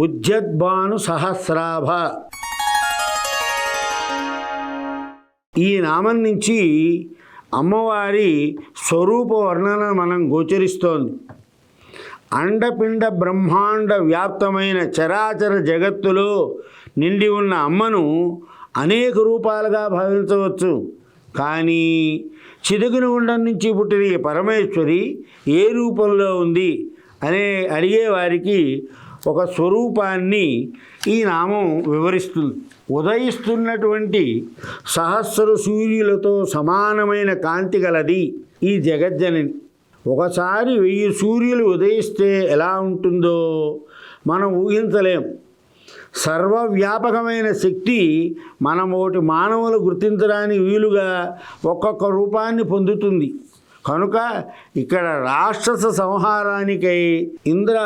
ఉజ్జద్భాను సహస్రాభ ఈ నామం నుంచి అమ్మవారి స్వరూప వర్ణన మనం గోచరిస్తోంది. అండపిండ బ్రహ్మాండ వ్యాప్తమైన చరాచర జగత్తులో నిండి ఉన్న అమ్మను అనేక రూపాలుగా భావించవచ్చు. కానీ చిదుగుని ఉండం నుంచి పుట్టిన ఈ పరమేశ్వరి ఏ రూపంలో ఉంది? అనే అడిగేవారికి ఒక స్వరూపాన్ని ఈ నామం వివరిస్తుంది. ఉదయిస్తున్నటువంటి సహస్ర సూర్యులతో సమానమైన కాంతి గలది ఈ జగజ్జనని. ఒకసారి వెయ్యి సూర్యులు ఉదయిస్తే ఎలా ఉంటుందో మనం ఊహించలేం. సర్వవ్యాపకమైన శక్తి మనం ఒకటి మానవులు గుర్తించడానికి వీలుగా ఒక్కొక్క రూపాన్ని పొందుతుంది. కనుక ఇక్కడ రాక్షస సంహారానికై ఇంద్ర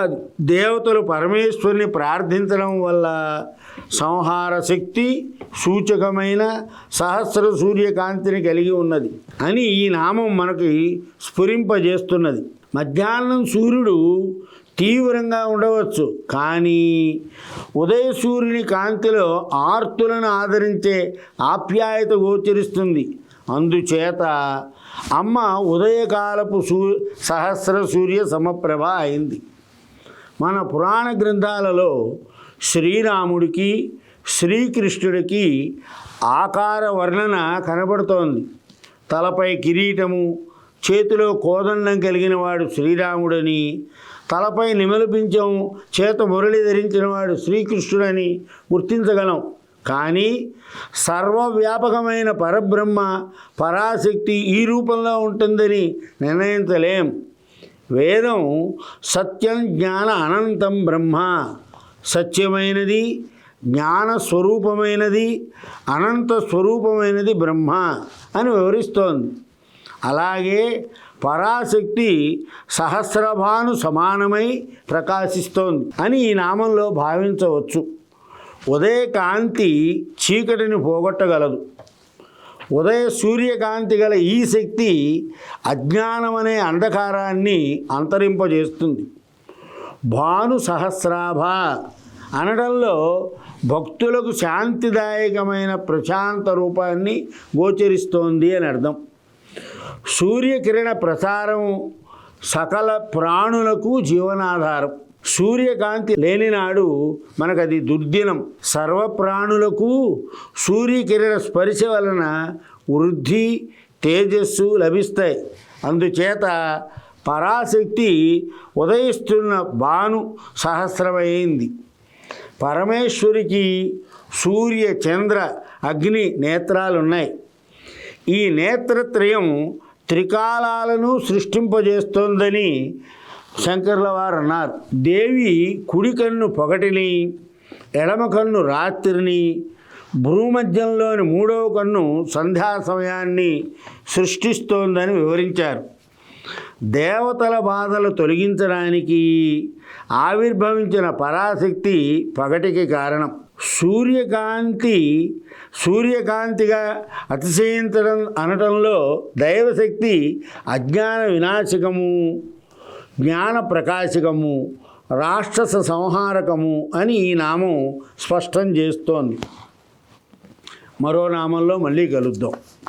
దేవతలు పరమేశ్వరుని ప్రార్థించడం వల్ల సంహార శక్తి సూచకమైన సహస్ర సూర్యకాంతిని కలిగి ఉన్నది అని ఈ నామం మనకి స్ఫురింపజేస్తున్నది. మధ్యాహ్నం సూర్యుడు తీవ్రంగా ఉండవచ్చు కానీ ఉదయ సూర్యుని కాంతిలో ఆర్తులను ఆదరించే ఆప్యాయత గోచరిస్తుంది. అందుచేత అమ్మ ఉదయకాలపు సూ సహస్ర సూర్య సమప్రభ అయింది. మన పురాణ గ్రంథాలలో శ్రీరాముడికి శ్రీకృష్ణుడికి ఆకార వర్ణన కనబడుతోంది. తలపై కిరీటము చేతిలో కోదండం కలిగిన వాడు శ్రీరాముడని తలపై నిమలిపించం చేత మురళి ధరించిన వాడు శ్రీకృష్ణుడని గుర్తించగలం. కానీ సర్వవ్యాపకమైన పరబ్రహ్మ పరాశక్తి ఈ రూపంలో ఉంటుందని నిర్ణయించలేం. వేదం సత్యం జ్ఞాన అనంతం బ్రహ్మ. సత్యమైనది జ్ఞాన స్వరూపమైనది అనంత స్వరూపమైనది బ్రహ్మ అని వివరిస్తోంది. అలాగే పరాశక్తి సహస్రభాను సమానమై ప్రకాశిస్తోంది అని ఈ నామంలో భావించవచ్చు. ఉదయకాంతి చీకటిని పోగొట్టగలదు. ఉదయ సూర్యకాంతి గల ఈ శక్తి అజ్ఞానం అనే అంధకారాన్ని అంతరింపజేస్తుంది. భాను సహస్రాభ అనడంలో భక్తులకు శాంతిదాయకమైన ప్రశాంత రూపాన్ని గోచరిస్తోంది అని అర్థం. సూర్యకిరణ ప్రసారం సకల ప్రాణులకు జీవనాధారం. సూర్యకాంతి లేనినాడు మనకు అది దుర్దినం. సర్వప్రాణులకు సూర్యకిరణ స్పర్శ వలన వృద్ధి తేజస్సు లభిస్తాయి. అందుచేత పరాశక్తి ఉదయిస్తున్న భాను సహస్రమైంది. పరమేశ్వరికి సూర్య చంద్ర అగ్ని నేత్రాలున్నాయి. ఈ నేత్రత్రయం త్రికాలాలను సృష్టింపజేస్తోందని శంకర్ల వారు అన్నారు దేవి కుడి కన్ను పొగటిని ఎడమ కన్ను రాత్రిని భూమధ్యంలోని మూడవ కన్ను సంధ్యా సమయాన్ని సృష్టిస్తోందని వివరించారు. దేవతల బాధలు తొలగించడానికి ఆవిర్భవించిన పరాశక్తి పగటికి కారణం. సూర్యకాంతి సూర్యకాంతిగా అతిశయించడం అనటంలో దైవశక్తి అజ్ఞాన వినాశకము జ్ఞాన ప్రకాశకము రాక్షస సంహారకము అని ఈ నామం స్పష్టం చేస్తోంది. మరో నామంలో మళ్ళీ కలుద్దాం.